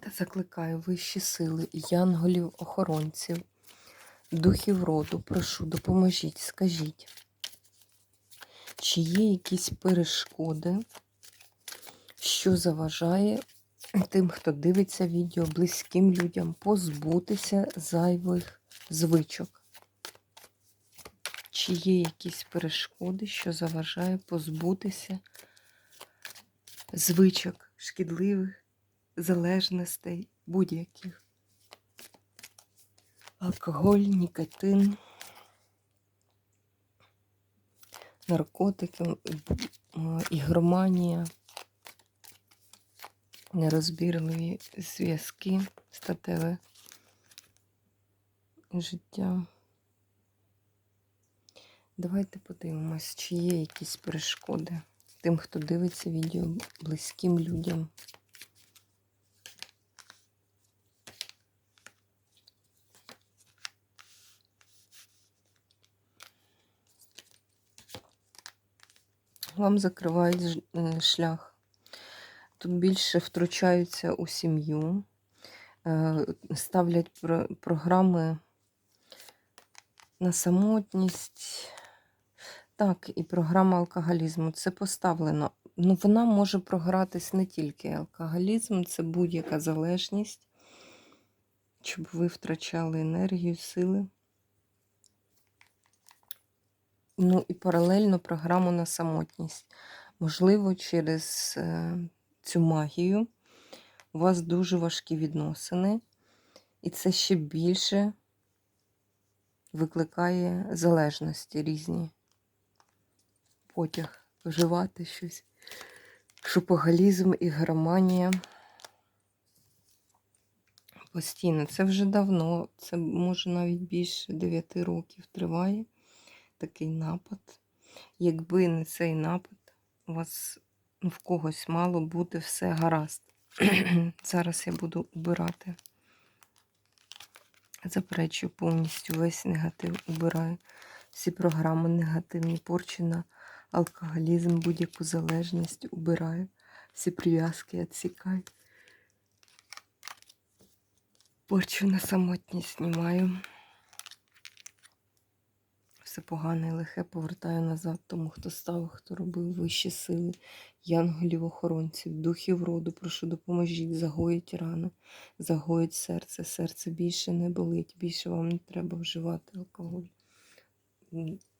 Та закликаю вищі сили, янголів, охоронців, духів роду, прошу, допоможіть, скажіть, чи є якісь перешкоди, що заважає тим, хто дивиться відео, близьким людям позбутися зайвих звичок? Чи є якісь перешкоди, що заважає позбутися звичок шкідливих? Залежностей будь-яких. Алкоголь, нікотин, наркотики, ігроманія, нерозбірливі зв'язки, статеве життя. Давайте подивимось, чи є якісь перешкоди тим, хто дивиться відео близьким людям. Вам закривають е, шлях. Тут більше втручаються у сім'ю, е, ставлять програми на самотність. Так, і програма алкоголізму. Це поставлено. Ну, Вона може програтись не тільки алкоголізм, це будь-яка залежність, щоб ви втрачали енергію, сили. Ну і паралельно програму на самотність. Можливо, через е, цю магію у вас дуже важкі відносини, і це ще більше викликає залежності різні. Потяг вживати щось, шопоголізм і громанія. Постійно. Це вже давно, це може навіть більше 9 років триває такий напад. Якби не цей напад, у вас в когось мало бути все гаразд. Зараз я буду убирати. Заперечую повністю весь негатив убираю. Всі програми негативні, порчі на алкоголізм, будь-яку залежність убираю. Всі прив'язки відсікаю. Порчу на самотність знімаю все погане і лихе повертаю назад, тому хто став, хто робив вищі сили, янголів-охоронців, духів роду, прошу допоможіть, загоїть рани, загоїть серце, серце більше не болить, більше вам не треба вживати алкоголь.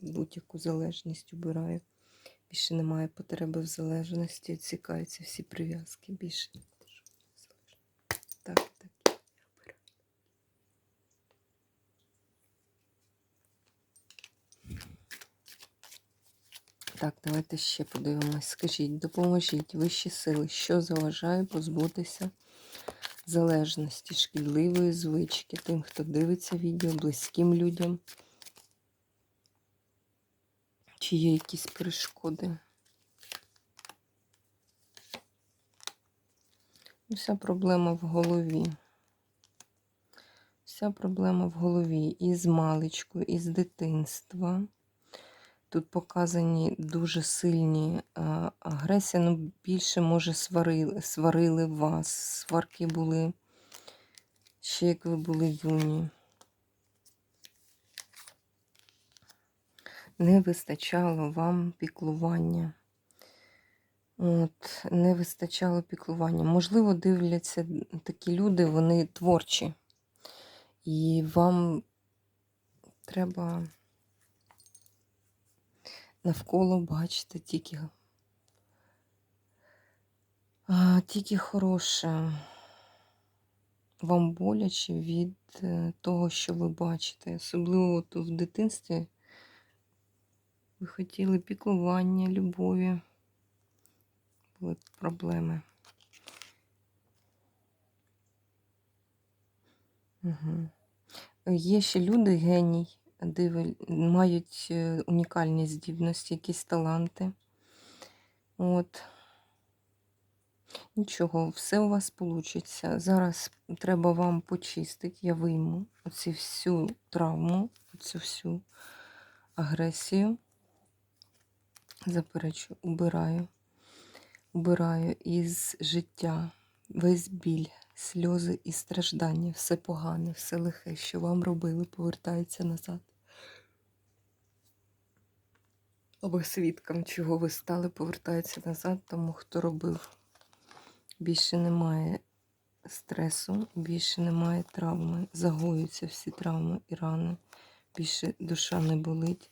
Будь-яку залежність убираю. Більше немає потреби в залежності, відсікаються всі прив'язки. Більше не можу. Так, так. Так, давайте ще подивимось. Скажіть, допоможіть вищі сили, що заважає позбутися залежності, шкідливої звички, тим, хто дивиться відео, близьким людям. Чи є якісь перешкоди? Вся проблема в голові. Вся проблема в голові і з маличку, і з дитинства. Тут показані дуже сильні агресії, ну більше, може, сварили сварили вас. Сварки були ще як ви були юні. Не вистачало вам піклування. От, Не вистачало піклування. Можливо, дивляться такі люди, вони творчі. І вам треба навколо бачите тільки тільки хороше. Вам боляче від е, того, що ви бачите. Особливо то в дитинстві ви хотіли піклування, любові. Були проблеми. Угу. Є ще люди, геній, диви, мають е, унікальні здібності, якісь таланти. От. Нічого, все у вас вийде. Зараз треба вам почистити, я вийму оцю всю травму, оцю всю агресію. Заперечу, убираю. Убираю із життя весь біль, сльози і страждання, все погане, все лихе, що вам робили, повертається назад. Або свідком, чого ви стали, повертається назад, тому хто робив. Більше немає стресу, більше немає травми. Загоюються всі травми і рани. Більше душа не болить,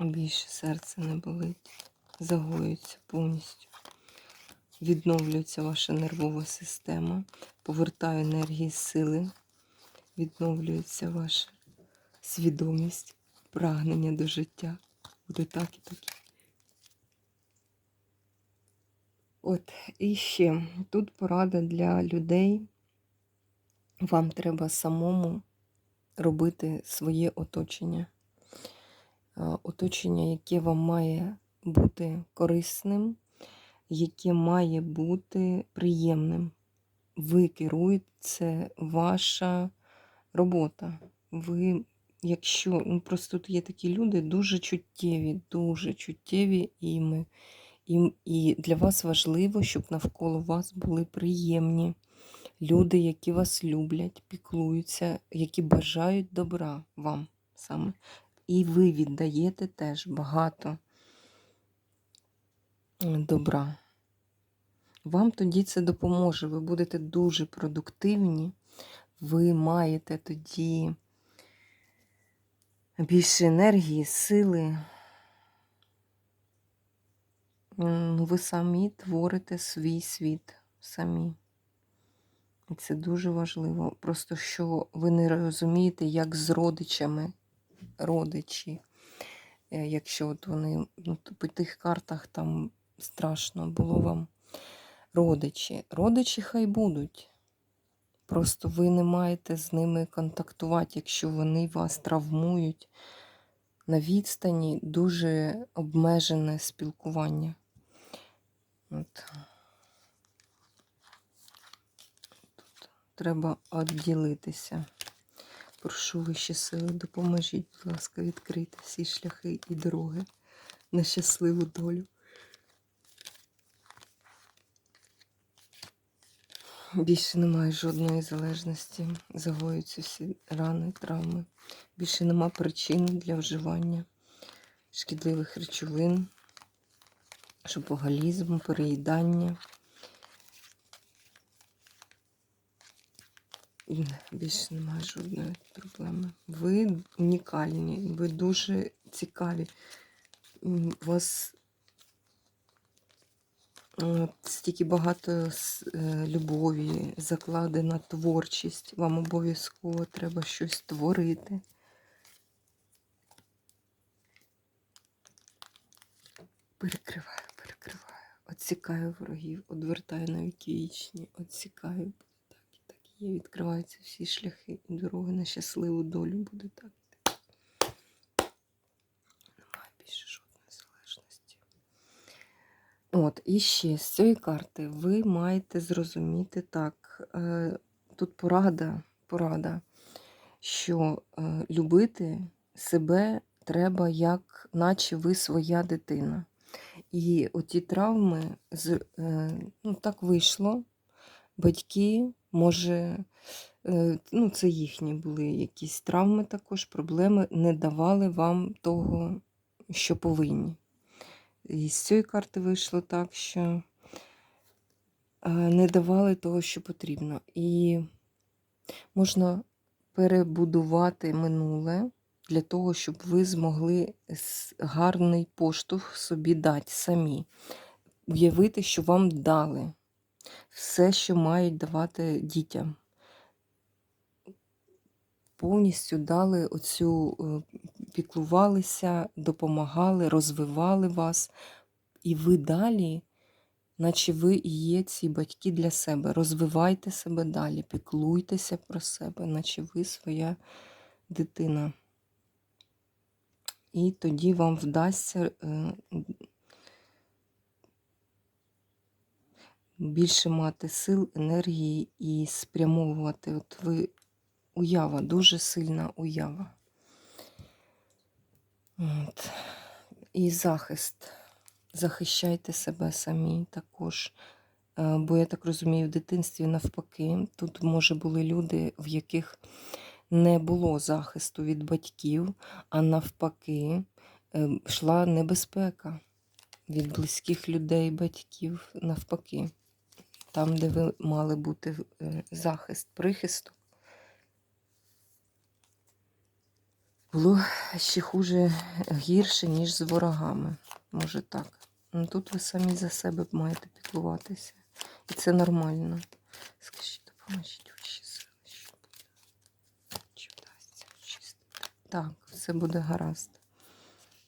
більше серце не болить. Загоюється повністю. Відновлюється ваша нервова система, повертає енергії сили, відновлюється ваша свідомість, прагнення до життя. Буде так і так. От, і ще тут порада для людей. Вам треба самому робити своє оточення. Е, Оточення, яке вам має бути корисним, яке має бути приємним. Ви керуєте, це ваша робота. Ви, якщо, ну просто тут є такі люди дуже чуттєві, дуже чуттєві і ми. І, і для вас важливо, щоб навколо вас були приємні люди, які вас люблять, піклуються, які бажають добра вам саме. І ви віддаєте теж багато добра. Вам тоді це допоможе. Ви будете дуже продуктивні, ви маєте тоді більше енергії, сили. Ви самі творите свій світ самі. І це дуже важливо. Просто що ви не розумієте, як з родичами, родичі, е, якщо от вони ну, по тих картах там страшно було вам родичі. Родичі хай будуть. Просто ви не маєте з ними контактувати, якщо вони вас травмують. На відстані дуже обмежене спілкування. От. Тут треба відділитися. Прошу вищі сили, допоможіть, будь ласка, відкрити всі шляхи і дороги на щасливу долю. Більше немає жодної залежності. Загоюються всі рани, травми. Більше нема причин для вживання шкідливих речовин, шопоголізму, переїдання. Більше немає жодної проблеми. Ви унікальні, ви дуже цікаві. У вас стільки багато е, любові, закладена творчість. Вам обов'язково треба щось творити. Перекриваю, перекриваю. Отсікаю ворогів, одвертаю на віки вічні. Буде так і так є. Відкриваються всі шляхи і дороги на щасливу долю. Буде так. Немає більше залежності. От, і ще з цієї карти ви маєте зрозуміти так. Е, тут порада, порада, що е, любити себе треба, як наче ви своя дитина. І оті травми, е, ну так вийшло. Батьки, може, ну це їхні були якісь травми також, проблеми, не давали вам того, що повинні. І з цієї карти вийшло так, що е, не давали того, що потрібно. І можна перебудувати минуле для того, щоб ви змогли гарний поштовх собі дати самі. Уявити, що вам дали все, що мають давати дітям. Повністю дали оцю, е, піклувалися, допомагали, розвивали вас. І ви далі наче ви і є ці батьки для себе. Розвивайте себе далі, піклуйтеся про себе, наче ви своя дитина. І тоді вам вдасться е, більше мати сил, енергії і спрямовувати. От ви уява, дуже сильна уява. От. І захист. Захищайте себе самі також. Е, Бо я так розумію, в дитинстві навпаки, тут, може, були люди, в яких не було захисту від батьків, а навпаки, е, йшла небезпека від близьких людей, батьків, навпаки. Там, де ви мали бути е, захист, прихисток. Було ще хуже гірше, ніж з ворогами. Може так. Ну тут ви самі за себе маєте піклуватися. І це нормально. Скажіть, допоможіть ваші сили, що буде. Чи вдасться очистити? Так, все буде гаразд.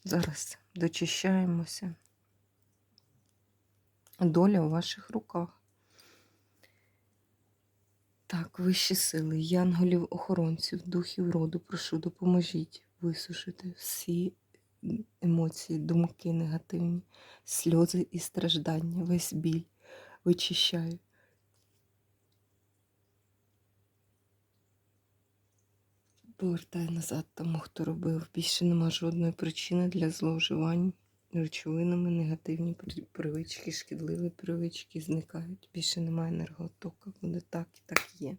Зараз дочищаємося. Доля у ваших руках. Так, вищі сили, янголів-охоронців, духів роду, прошу, допоможіть висушити всі емоції, думки негативні, сльози і страждання, весь біль вичищаю. Повертаю назад тому, хто робив. Більше нема жодної причини для зловживань речовинами, негативні привички, шкідливі привички зникають. Більше немає енерготока. Буде так і так є.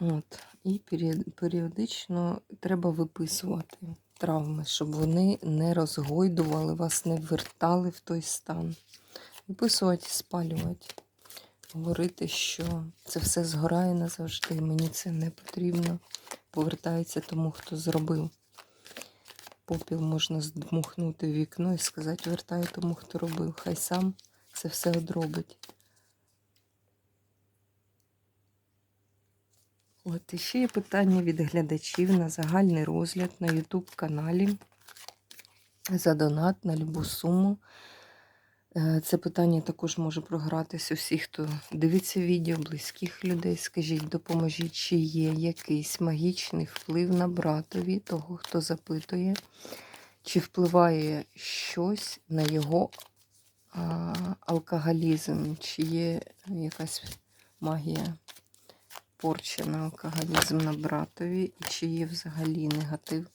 От. І періодично треба виписувати травми, щоб вони не розгойдували вас, не вертали в той стан. Виписувати, спалювати. Говорити, що це все згорає назавжди, мені це не потрібно. Повертається тому, хто зробив. Попіл можна здмухнути в вікно і сказати, вертаю тому, хто робив. Хай сам це все одробить. От і ще є питання від глядачів на загальний розгляд на YouTube каналі за донат на любу суму. Е, Це питання також може програтися усі, хто дивиться відео, близьких людей. Скажіть, допоможіть, чи є якийсь магічний вплив на братові, того, хто запитує, чи впливає щось на його а, алкоголізм, чи є якась магія порча на алкоголізм на братові, і чи є взагалі негатив,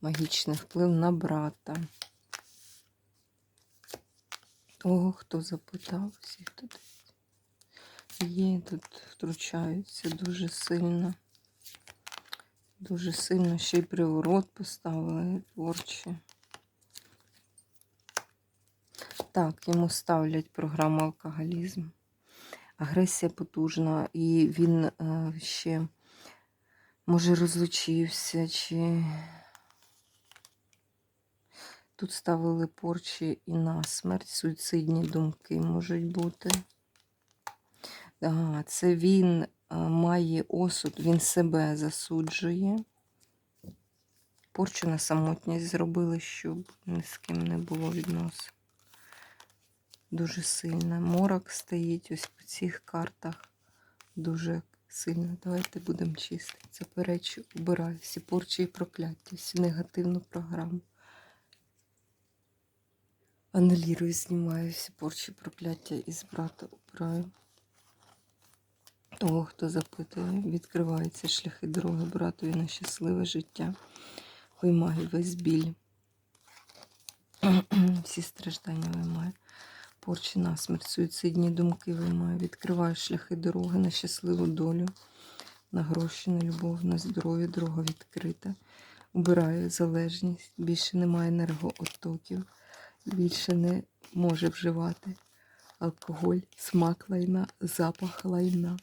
магічний вплив на брата. Того, хто запитав, всі, дивиться. Є тут втручаються дуже сильно. Дуже сильно ще й приворот поставили творчі. Так, йому ставлять програму алкоголізм. Агресія потужна, і він е, ще, може, розлучився, чи тут ставили порчі і на смерть, суїцидні думки можуть бути. Ага, це він має осуд, він себе засуджує. Порчу на самотність зробили, щоб ні з ким не було відносин. Дуже сильно. Морок стоїть ось по цих картах. Дуже сильно. Давайте будемо чистити. Заперечу, убираю всі порчі і прокляття, всю негативну програму. Анулірую, знімаю всі порчі, прокляття із брата убираю. Того, хто запитує, відкриваються шляхи дороги братові на щасливе життя. Виймаю весь біль. Всі страждання виймаю. Порчі насмерть, суїцидні думки виймаю. Відкриваю шляхи дороги на щасливу долю, на гроші, на любов, на здоров'я, дорога відкрита. Убираю залежність, більше немає енергооттоків, більше не може вживати алкоголь, смак лайна, запах лайна.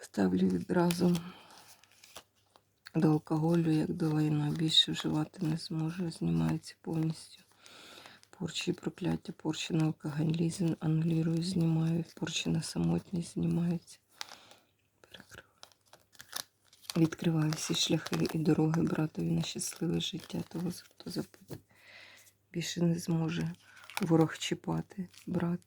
Ставлю відразу до алкоголю, як до лайна. Більше вживати не зможу. Знімається повністю. Порчі прокляття, порчі на алкоголізм, анулірую, знімаю, порчі на самотність знімаються. Відкриваю всі шляхи і дороги братові на щасливе життя того, хто запитує. Більше не зможе ворог чіпати брат.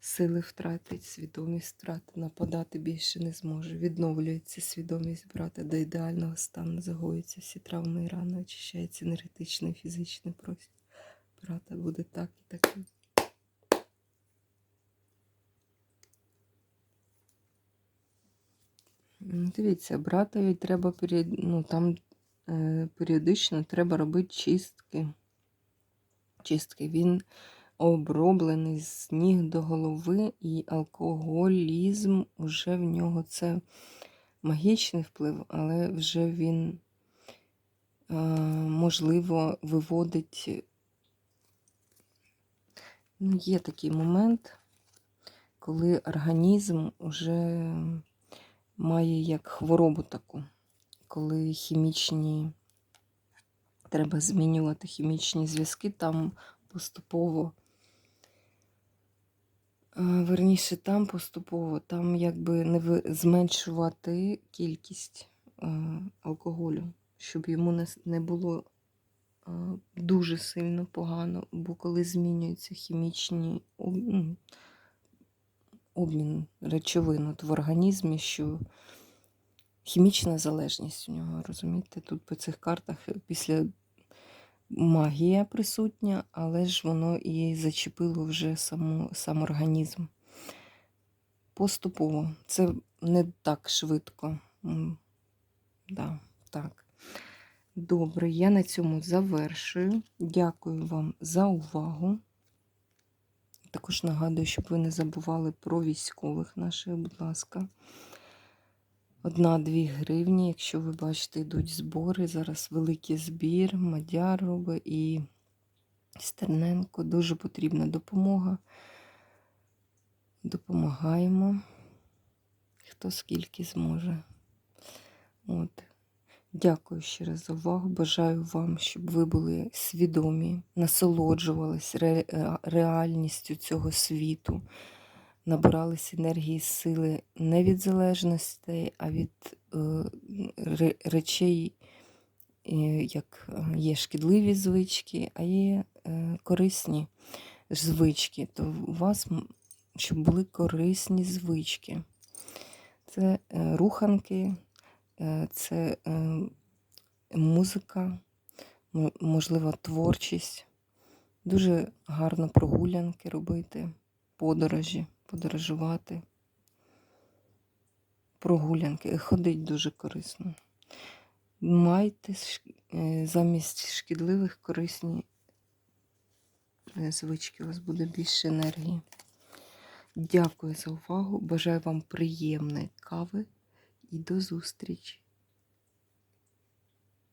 Сили втратить, свідомість втратить, нападати більше не зможе. Відновлюється свідомість брата до ідеального стану, загоюються всі травми і рани, очищається енергетичний, фізичний простір. Брата буде так і так. Дивіться, братові треба ну, там е, періодично треба робити чистки. Чистки. Він оброблений з ніг до голови, і алкоголізм уже в нього це магічний вплив, але вже він, е, можливо, виводить. Ну, є такий момент, коли організм вже має як хворобу таку, коли хімічні, треба змінювати хімічні зв'язки, там поступово, е, верніше, там поступово, там якби не зменшувати кількість е, алкоголю, щоб йому не, було е, дуже сильно погано, бо коли змінюються хімічні ну, обмін речовин от в організмі, що хімічна залежність у нього, розумієте? Тут по цих картах після магія присутня, але ж воно і зачепило вже саму, сам організм. Поступово. Це не так швидко. Да, так. Добре, я на цьому завершую. Дякую вам за увагу. Також нагадую, щоб ви не забували про військових наших, будь ласка. Одна-дві гривні, якщо ви бачите, йдуть збори. Зараз великий збір, Мадяр робить і Стерненко. Дуже потрібна допомога. Допомагаємо, хто скільки зможе. От. Дякую ще раз за увагу. Бажаю вам, щоб ви були свідомі, насолоджувались е, реальністю цього світу, набирались енергії сили не від залежностей, а від е, ре- речей, е, як є шкідливі звички, а є корисні звички. То у вас, щоб були корисні звички. Це руханки, це е, музика, можливо, творчість. Дуже гарно прогулянки робити, подорожі, подорожувати. Прогулянки. Ходить дуже корисно. Майте е, замість шкідливих корисні е, звички. У вас буде більше енергії. Дякую за увагу. Бажаю вам приємної кави і до зустрічі!